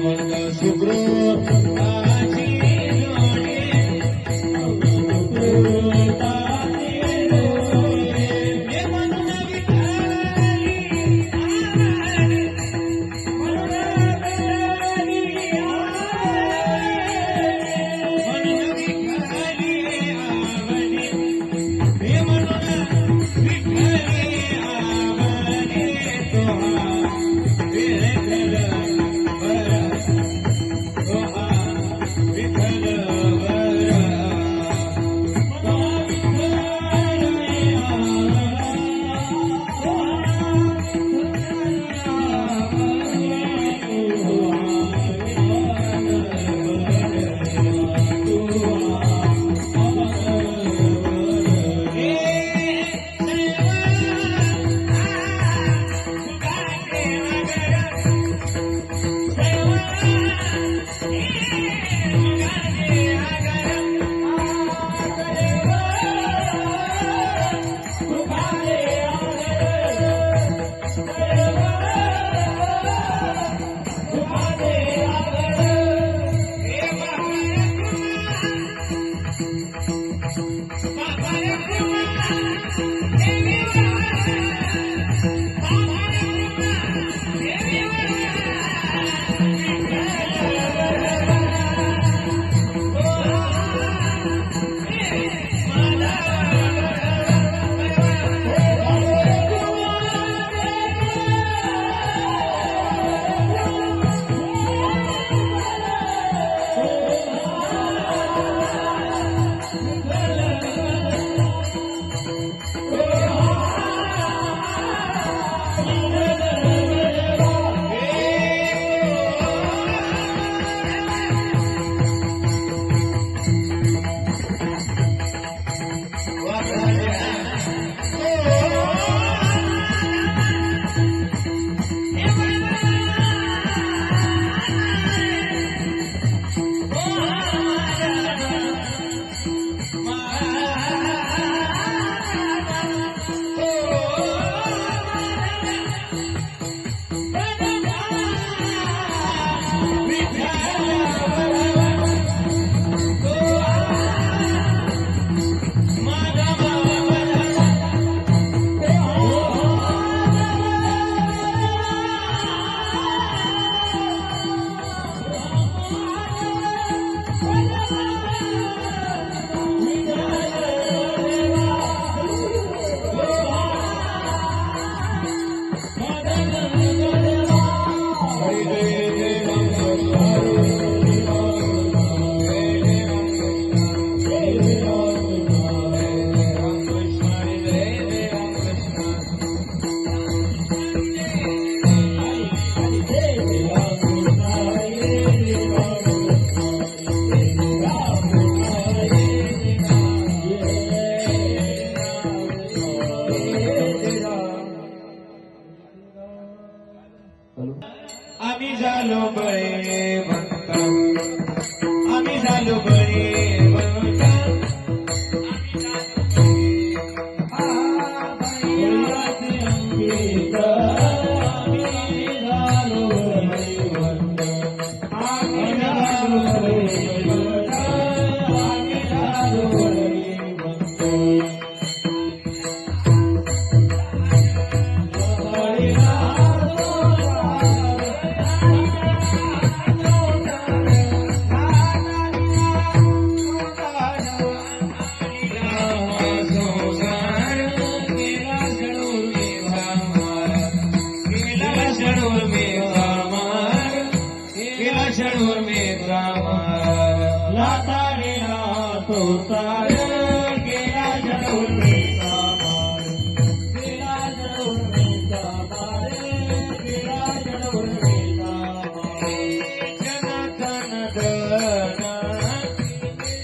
Supreme. झालो बळे भक्त. आम्ही झालो बळे